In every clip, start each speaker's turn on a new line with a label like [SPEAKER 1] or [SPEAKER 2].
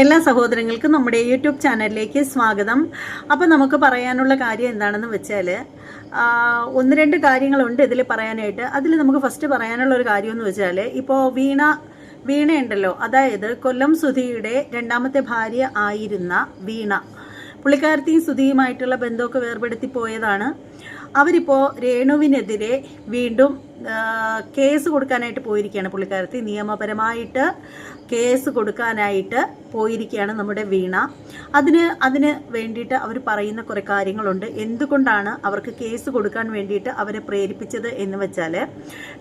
[SPEAKER 1] എല്ലാ സഹോദരങ്ങൾക്കും നമ്മുടെ യൂട്യൂബ് ചാനലിലേക്ക് സ്വാഗതം. അപ്പോൾ നമുക്ക് പറയാനുള്ള കാര്യം എന്താണെന്ന് വെച്ചാൽ ഒന്ന് രണ്ട് കാര്യങ്ങളുണ്ട് ഇതിൽ പറയാനായിട്ട്. അതിൽ നമുക്ക് ഫസ്റ്റ് പറയാനുള്ള ഒരു കാര്യം എന്ന് വെച്ചാൽ ഇപ്പോൾ വീണ വീണയുണ്ടല്ലോ അതായത് കൊല്ലം സുധിയുടെ രണ്ടാമത്തെ ഭാര്യ ആയിരുന്ന വീണ. പുള്ളിക്കാരത്തെയും സുധിയുമായിട്ടുള്ള ബന്ധമൊക്കെ വേർപെടുത്തി പോയതാണ്. അവരിപ്പോൾ രേണുവിനെതിരെ വീണ്ടും കേസ് കൊടുക്കാനായിട്ട് പോയിരിക്കുകയാണ് പുള്ളിക്കാരത്തി. നിയമപരമായിട്ട് കേസ് കൊടുക്കാനായിട്ട് പോയിരിക്കുകയാണ് നമ്മുടെ വീണ. അതിന് അതിന് വേണ്ടിയിട്ട് അവർ പറയുന്ന കുറേ കാര്യങ്ങളുണ്ട്. എന്തുകൊണ്ടാണ് അവർക്ക് കേസ് കൊടുക്കാൻ വേണ്ടിയിട്ട് അവരെ പ്രേരിപ്പിച്ചത് എന്ന് വെച്ചാൽ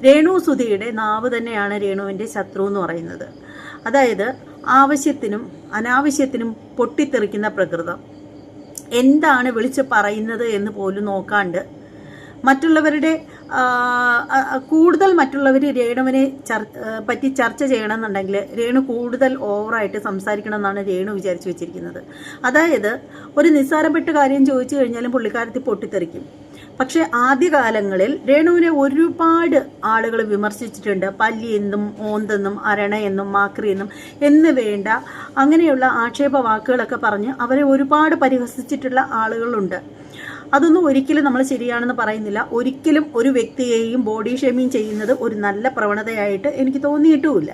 [SPEAKER 1] രേണു സുധിയുടെ നാവ് തന്നെയാണ് രേണുവിന്റെ ശത്രു എന്ന് പറയുന്നത്. അതായത് ആവശ്യത്തിനും അനാവശ്യത്തിനും പൊട്ടിത്തെറിക്കുന്ന പ്രകൃതം. എന്താണ് വിളിച്ച് പറയുന്നത് എന്ന് പോലും നോക്കാണ്ട് മറ്റുള്ളവരുടെ കൂടുതൽ മറ്റുള്ളവർ രേണുവിനെ ചർ പറ്റി ചർച്ച ചെയ്യണമെന്നുണ്ടെങ്കിൽ രേണു കൂടുതൽ ഓവറായിട്ട് സംസാരിക്കണം എന്നാണ് രേണു വിചാരിച്ചു വെച്ചിരിക്കുന്നത്. അതായത് ഒരു നിസ്സാരപ്പെട്ട കാര്യം ചോദിച്ചു കഴിഞ്ഞാലും പുള്ളിക്കാരത്തി പൊട്ടിത്തെറിക്കും. പക്ഷേ ആദ്യകാലങ്ങളിൽ രേണുവിനെ ഒരുപാട് ആളുകൾ വിമർശിച്ചിട്ടുണ്ട്. പല്ലി എന്നും ഓന്തെന്നും അരണയെന്നും മാക്രി എന്നും എന്ന് വേണ്ട അങ്ങനെയുള്ള ആക്ഷേപ വാക്കുകളൊക്കെ പറഞ്ഞ് അവരെ ഒരുപാട് പരിഹസിച്ചിട്ടുള്ള ആളുകളുണ്ട്. അതൊന്നും ഒരിക്കലും നമ്മൾ ശരിയാണെന്ന് പറയുന്നില്ല. ഒരിക്കലും ഒരു വ്യക്തിയെയും ബോഡി ഷേമിങ് ചെയ്യുന്നത് ഒരു നല്ല പ്രവണതയായിട്ട് എനിക്ക് തോന്നിയിട്ടുമില്ല.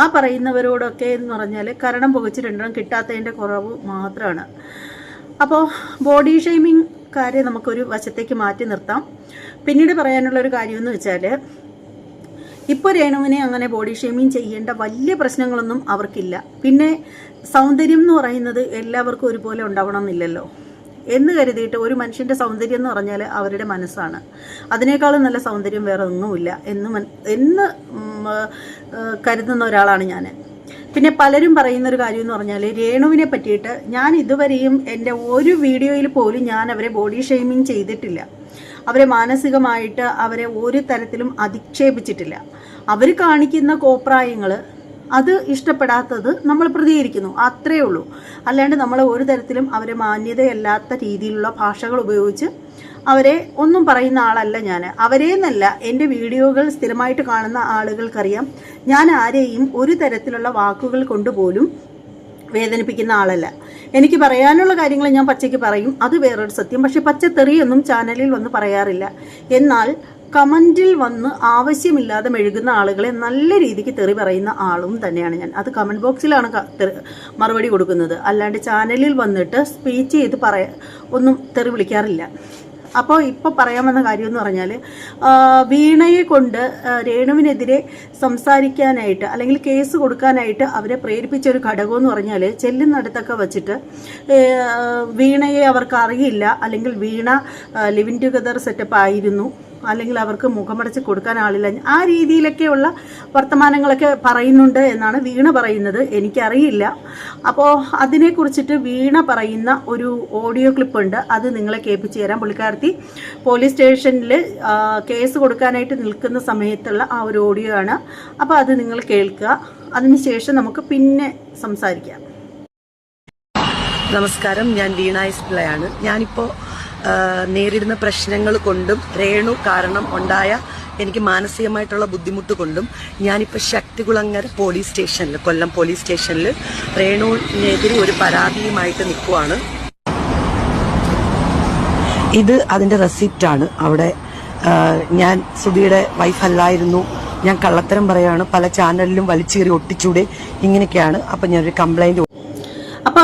[SPEAKER 1] ആ പറയുന്നവരോടൊക്കെ എന്ന് പറഞ്ഞാൽ കരണം പുകച്ച് രണ്ടെണ്ണം കിട്ടാത്തതിന്റെ കുറവ് മാത്രമാണ് അപ്പോൾ ബോഡി ഷേമിങ് കാര്യം നമുക്കൊരു വശത്തേക്ക് മാറ്റി നിർത്താം. പിന്നീട് പറയാനുള്ളൊരു കാര്യമെന്ന് വെച്ചാൽ ഇപ്പോൾ രേണുവിനെ അങ്ങനെ ബോഡി ഷേമിങ് ചെയ്യേണ്ട വലിയ പ്രശ്നങ്ങളൊന്നും അവർക്കില്ല. പിന്നെ സൗന്ദര്യം എന്ന് പറയുന്നത് എല്ലാവർക്കും ഒരുപോലെ ഉണ്ടാവണമെന്നില്ലല്ലോ. എന്ന് കരുതിയിട്ട് ഒരു മനുഷ്യന്റെ സൗന്ദര്യം എന്ന് പറഞ്ഞാൽ അവരുടെ മനസ്സാണ്. അതിനേക്കാളും നല്ല സൗന്ദര്യം വേറെ ഒന്നുമില്ല എന്ന് മൻ എന്ന് കരുതുന്ന ഒരാളാണ് ഞാൻ പിന്നെ പലരും പറയുന്ന ഒരു കാര്യം എന്ന് പറഞ്ഞാൽ രേണുവിനെ പറ്റിയിട്ട് ഞാൻ ഇതുവരെയും എന്റെ ഒരു വീഡിയോയിൽ പോലും ഞാൻ അവരെ ബോഡി ഷെയ്മിങ് ചെയ്തിട്ടില്ല. അവരെ മാനസികമായിട്ട് അവരെ ഒരു തരത്തിലും അധിക്ഷേപിച്ചിട്ടില്ല. അവർ കാണിക്കുന്ന കോപ്രായങ്ങൾ അത് ഇഷ്ടപ്പെടാത്തത് നമ്മൾ പ്രതികരിക്കുന്നു. അത്രയേ ഉള്ളൂ. അല്ലാണ്ട് നമ്മൾ ഒരു തരത്തിലും അവരെ മാന്യതയല്ലാത്ത രീതിയിലുള്ള ഭാഷകൾ ഉപയോഗിച്ച് അവരെ ഒന്നും പറയുന്ന ആളല്ല ഞാൻ. അവരെന്നല്ല എന്റെ വീഡിയോകൾ സ്ഥിരമായിട്ട് കാണുന്ന ആളുകൾക്കറിയാം. ഞാൻ ആരെയും ഒരു തരത്തിലുള്ള വാക്കുകൾ കൊണ്ടുപോലും വേദനിപ്പിക്കുന്ന ആളല്ല. എനിക്ക് പറയാനുള്ള കാര്യങ്ങൾ ഞാൻ പച്ചയ്ക്ക് പറയും. അത് വേറൊരു സത്യം. പക്ഷേ പക്ഷെ പച്ചത്തെറിയൊന്നും ചാനലിൽ വന്ന് പറയാറില്ല. എന്നാൽ കമന്റിൽ വന്ന് ആവശ്യമില്ലാതെ മെഴുകുന്ന ആളുകളെ നല്ല രീതിക്ക് തെറി പറയുന്ന ആളും തന്നെയാണ് ഞാൻ. അത് കമന്റ് ബോക്സിലാണ് മറുപടി കൊടുക്കുന്നത്. അല്ലാണ്ട് ചാനലിൽ വന്നിട്ട് സ്പീച്ച് ചെയ്ത് പറയാ ഒന്നും തെറി വിളിക്കാറില്ല. അപ്പോൾ ഇപ്പോൾ പറയാൻ വന്ന കാര്യം എന്ന് പറഞ്ഞാൽ വീണയെ കൊണ്ട് രേണുവിനെതിരെ സംസാരിക്കാനായിട്ട് അല്ലെങ്കിൽ കേസ് കൊടുക്കാനായിട്ട് അവരെ പ്രേരിപ്പിച്ച ഒരു ഘടകം എന്ന് പറഞ്ഞാൽ ചെല്ലുന്നിടത്തൊക്കെ വച്ചിട്ട് വീണയെ അവർക്ക് അറിയില്ല അല്ലെങ്കിൽ വീണ ലിവിൻ ടുഗദർ സെറ്റപ്പ് ആയിരുന്നു. അല്ലെങ്കിൽ അവർക്ക് മുഖമടച്ച് കൊടുക്കാൻ ആളില്ല. ആ രീതിയിലൊക്കെയുള്ള വർത്തമാനങ്ങളൊക്കെ പറയുന്നുണ്ട് എന്നാണ് വീണ പറയുന്നത്. എനിക്കറിയില്ല. അപ്പോൾ അതിനെക്കുറിച്ചിട്ട് വീണ പറയുന്ന ഒരു ഓഡിയോ ക്ലിപ്പ് ഉണ്ട് അത് നിങ്ങളെ കേൾപ്പിച്ച് തരാം. പുള്ളിക്കാരത്തി പോലീസ് സ്റ്റേഷനിൽ കേസ് കൊടുക്കാനായിട്ട് നിൽക്കുന്ന സമയത്തുള്ള ആ ഒരു ഓഡിയോ ആണ്. അപ്പോൾ അത് നിങ്ങൾ കേൾക്കുക. അതിനുശേഷം നമുക്ക് പിന്നെ സംസാരിക്കാം.
[SPEAKER 2] നമസ്കാരം ഞാൻ വീണ എസ് പിള്ളയാണ് ഞാനിപ്പോൾ നേരിടുന്ന പ്രശ്നങ്ങൾ കൊണ്ടും രേണു കാരണം ഉണ്ടായ എനിക്ക് മാനസികമായിട്ടുള്ള ബുദ്ധിമുട്ട് കൊണ്ടും ഞാനിപ്പോൾ ശക്തികുളങ്ങര പോലീസ് സ്റ്റേഷനിൽ കൊല്ലം പോലീസ് സ്റ്റേഷനിൽ രേണുവിനെതിരെ ഒരു പരാതിയുമായിട്ട് നിൽക്കുവാണ്. ഇത് അതിന്റെ റെസിപ്റ്റാണ്. അവിടെ ഞാൻ സുധിയുടെ വൈഫ് അല്ലായിരുന്നു. ഞാൻ കള്ളത്തരം പറയാണ്. പല ചാനലിലും വലിച്ചേറി ഒട്ടിച്ചൂടെ ഇങ്ങനെയൊക്കെയാണ്. അപ്പം ഞാനൊരു കംപ്ലൈന്റ്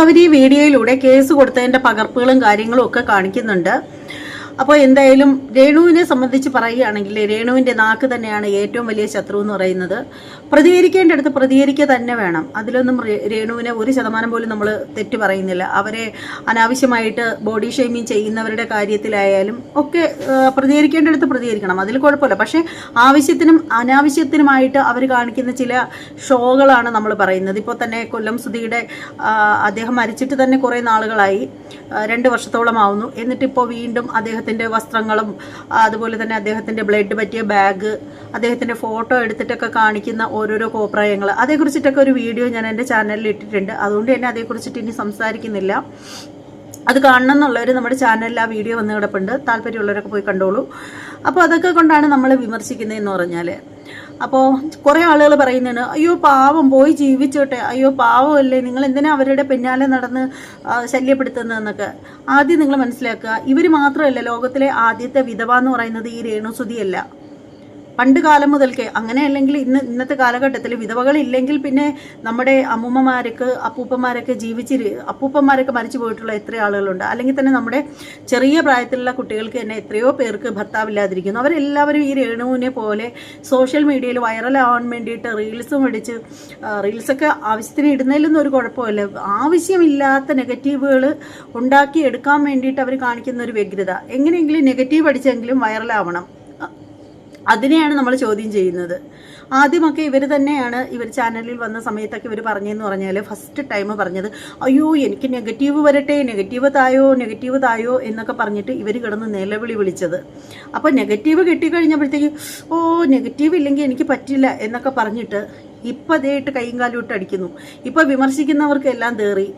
[SPEAKER 1] അവർ ഈ വീഡിയോയിലൂടെ കേസ് കൊടുത്തതിന്റെ പകർപ്പുകളും കാര്യങ്ങളും ഒക്കെ കാണിക്കുന്നുണ്ട്. അപ്പോൾ എന്തായാലും രേണുവിനെ സംബന്ധിച്ച് പറയുകയാണെങ്കിൽ രേണുവിന്റെ നാക്ക് തന്നെയാണ് ഏറ്റവും വലിയ ശത്രു എന്ന് പറയുന്നത്. പ്രതികരിക്കേണ്ടടുത്ത് പ്രതികരിക്കുക തന്നെ വേണം. അതിലൊന്നും രേണുവിനെ ഒരു ശതമാനം പോലും നമ്മൾ തെറ്റ് പറയുന്നില്ല. അവരെ അനാവശ്യമായിട്ട് ബോഡി ഷെയ്മിങ് ചെയ്യുന്നവരുടെ കാര്യത്തിലായാലും ഒക്കെ പ്രതികരിക്കേണ്ടടുത്ത് പ്രതികരിക്കണം. അതിൽ കുഴപ്പമില്ല. പക്ഷേ ആവശ്യത്തിനും അനാവശ്യത്തിനുമായിട്ട് അവർ കാണിക്കുന്ന ചില ഷോകളാണ് നമ്മൾ പറയുന്നത്. ഇപ്പോൾ തന്നെ കൊല്ലം സുധിയുടെ അദ്ദേഹം മരിച്ചിട്ട് തന്നെ കുറേ നാളുകളായി. രണ്ട് വർഷത്തോളം ആവുന്നു എന്നിട്ടിപ്പോൾ വീണ്ടും അദ്ദേഹത്തിന്റെ വസ്ത്രങ്ങളും അതുപോലെ തന്നെ അദ്ദേഹത്തിന്റെ ബ്ലഡ് പറ്റിയ ബാഗ് അദ്ദേഹത്തിന്റെ ഫോട്ടോ എടുത്തിട്ടൊക്കെ കാണിക്കുന്ന ഓരോരോ കോപ്രായങ്ങൾ അതേക്കുറിച്ചിട്ടൊക്കെ ഒരു വീഡിയോ ഞാൻ എന്റെ ചാനലിൽ ഇട്ടിട്ടുണ്ട്. അതുകൊണ്ട് തന്നെ അതേക്കുറിച്ചിട്ട് ഇനി സംസാരിക്കുന്നില്ല. അത് കാണണം എന്നുള്ളവർ നമ്മുടെ ചാനലിൽ ആ വീഡിയോ വന്ന് കിടപ്പുണ്ട്. താല്പര്യമുള്ളവരൊക്കെ പോയി കണ്ടോളൂ. അപ്പോൾ അതൊക്കെ കൊണ്ടാണ് നമ്മൾ വിമർശിക്കുന്നതെന്ന് പറഞ്ഞാൽ അപ്പോൾ കുറേ ആളുകൾ പറയുന്നതാണ് അയ്യോ പാവം പോയി ജീവിച്ചോട്ടെ. അയ്യോ പാവമല്ലേ. നിങ്ങൾ എന്തിനാ അവരുടെ പിന്നാലെ നടന്ന് ശല്യപ്പെടുത്തുന്നതെന്നൊക്കെ? ആദ്യം നിങ്ങൾ മനസ്സിലാക്കുക ഇവർ മാത്രമല്ല ലോകത്തിലെ ആദ്യത്തെ വിധവ എന്ന് പറയുന്നത് ഈ രേണുസുതിയല്ല പണ്ട് കാലം മുതൽക്കേ അങ്ങനെ അല്ലെങ്കിൽ ഇന്ന് ഇന്നത്തെ കാലഘട്ടത്തിൽ വിധവകളില്ലെങ്കിൽ പിന്നെ നമ്മുടെ അമ്മൂമ്മമാരൊക്കെ അപ്പൂപ്പന്മാരൊക്കെ ജീവിച്ചിരി അപ്പൂപ്പന്മാരൊക്കെ മരിച്ചു പോയിട്ടുള്ള എത്ര ആളുകളുണ്ട്. അല്ലെങ്കിൽ തന്നെ നമ്മുടെ ചെറിയ പ്രായത്തിലുള്ള കുട്ടികൾക്ക് തന്നെ എത്രയോ പേർക്ക് ഭർത്താവില്ലാതിരിക്കുന്നു. അവരെല്ലാവരും ഈ രേണുവിനെ പോലെ സോഷ്യൽ മീഡിയയിൽ വൈറലാവാൻ വേണ്ടിയിട്ട് റീൽസും അടിച്ച് റീൽസൊക്കെ ആവശ്യത്തിന് ഇടുന്നതിലൊന്നും ഒരു കുഴപ്പമില്ല. ആവശ്യമില്ലാത്ത നെഗറ്റീവുകൾ ഉണ്ടാക്കി എടുക്കാൻ വേണ്ടിയിട്ട് അവർ കാണിക്കുന്ന ഒരു വ്യഗ്രത. എങ്ങനെയെങ്കിലും നെഗറ്റീവ് അടിച്ചെങ്കിലും വൈറലാവണം. അതിനെയാണ് നമ്മൾ ചോദ്യം ചെയ്യുന്നത്. ആദ്യമൊക്കെ ഇവർ തന്നെയാണ് ഇവർ ചാനലിൽ വന്ന സമയത്തൊക്കെ ഇവർ പറഞ്ഞതെന്ന് പറഞ്ഞാൽ ഫസ്റ്റ് ടൈം പറഞ്ഞത് അയ്യോ എനിക്ക് നെഗറ്റീവ് വരട്ടെ നെഗറ്റീവ് തായോ നെഗറ്റീവ് തായോ എന്നൊക്കെ പറഞ്ഞിട്ട് ഇവർ കിടന്ന് നിലവിളി വിളിച്ചത്. അപ്പോൾ നെഗറ്റീവ് കിട്ടിക്കഴിഞ്ഞപ്പോഴത്തേക്ക് ഓ നെഗറ്റീവ് ഇല്ലെങ്കിൽ എനിക്ക് പറ്റില്ല എന്നൊക്കെ പറഞ്ഞിട്ട് ഇപ്പം അതേയിട്ട് കൈയും കാലും ഇട്ട് അടിക്കുന്നു. ഇപ്പോൾ വിമർശിക്കുന്നവർക്കെല്ലാം തേറി.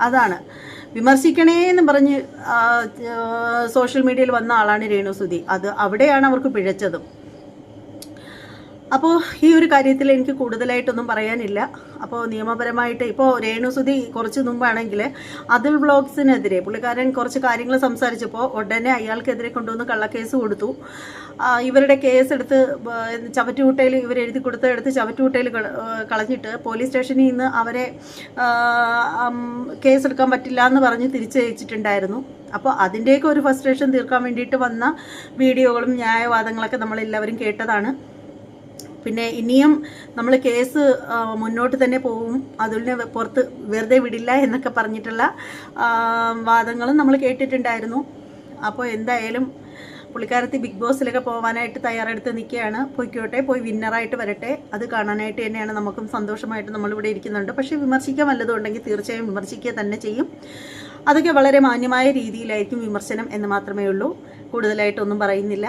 [SPEAKER 1] അതാണ്. വിമർശിക്കണേ എന്ന് പറഞ്ഞ് സോഷ്യൽ മീഡിയയിൽ വന്ന ആളാണ് രേണുസുതി അത് അവിടെയാണ് അവർക്ക് പിഴച്ചതും. അപ്പോൾ ഈ ഒരു കാര്യത്തിൽ എനിക്ക് കൂടുതലായിട്ടൊന്നും പറയാനില്ല. അപ്പോൾ നിയമപരമായിട്ട് ഇപ്പോൾ രേണുസുതി കുറച്ച് മുമ്പാണെങ്കിൽ അതിൽ വ്ളോഗ്സിനെതിരെ പുള്ളിക്കാരൻ കുറച്ച് കാര്യങ്ങൾ സംസാരിച്ചപ്പോൾ ഉടനെ അയാൾക്കെതിരെ കൊണ്ടുവന്ന് കള്ളക്കേസ് കൊടുത്തു. ഇവരുടെ കേസ് എടുത്ത് ചവറ്റുകുട്ടയിൽ ഇവർ എഴുതി കൊടുത്ത എടുത്ത് ചവറ്റുകുട്ടയിൽ കളഞ്ഞിട്ട് പോലീസ് സ്റ്റേഷനിൽ നിന്ന് അവരെ കേസെടുക്കാൻ പറ്റില്ല എന്ന് പറഞ്ഞ് തിരിച്ചയച്ചിട്ടുണ്ടായിരുന്നു. അപ്പോൾ അതിന്റെയൊക്കെ ഒരു ഫസ്ട്രേഷൻ തീർക്കാൻ വേണ്ടിയിട്ട് വന്ന വീഡിയോകളും ന്യായവാദങ്ങളൊക്കെ നമ്മളെല്ലാവരും കേട്ടതാണ്. പിന്നെ ഇനിയും നമ്മൾ കേസ് മുന്നോട്ട് തന്നെ പോവും അതിനെ പുറത്ത് വെറുതെ വിടില്ല എന്നൊക്കെ പറഞ്ഞിട്ടുള്ള വാദങ്ങളും നമ്മൾ കേട്ടിട്ടുണ്ടായിരുന്നു. അപ്പോൾ എന്തായാലും പുള്ളിക്കാരത്തി ബിഗ് ബോസിലൊക്കെ പോകാനായിട്ട് തയ്യാറെടുത്ത് നിൽക്കുകയാണ്. പോയിക്കോട്ടെ പോയി വിന്നറായിട്ട് വരട്ടെ. അത് കാണാനായിട്ട് തന്നെയാണ് നമുക്കും സന്തോഷമായിട്ട് നമ്മളിവിടെ ഇരിക്കുന്നുണ്ട്. പക്ഷേ വിമർശിക്കാൻ വല്ലതും ഉണ്ടെങ്കിൽ തീർച്ചയായും വിമർശിക്കുക തന്നെ ചെയ്യും. അതൊക്കെ വളരെ മാന്യമായ രീതിയിലായിരിക്കും വിമർശനം എന്ന് മാത്രമേ ഉള്ളൂ. കൂടുതലായിട്ടൊന്നും പറയുന്നില്ല.